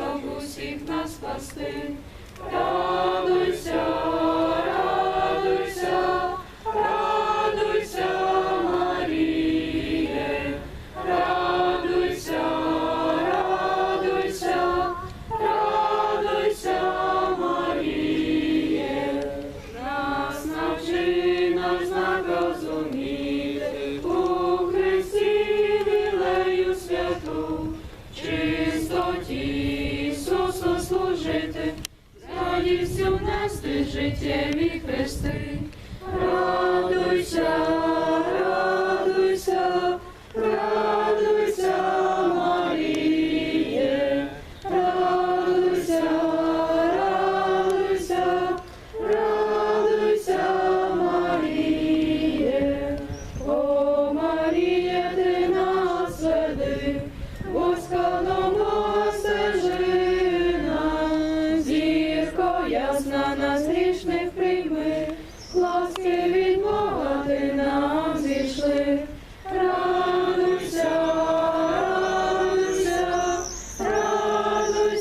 щоб усіх нас спасти. сімнадцятий життєві хрести, радуйся.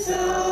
so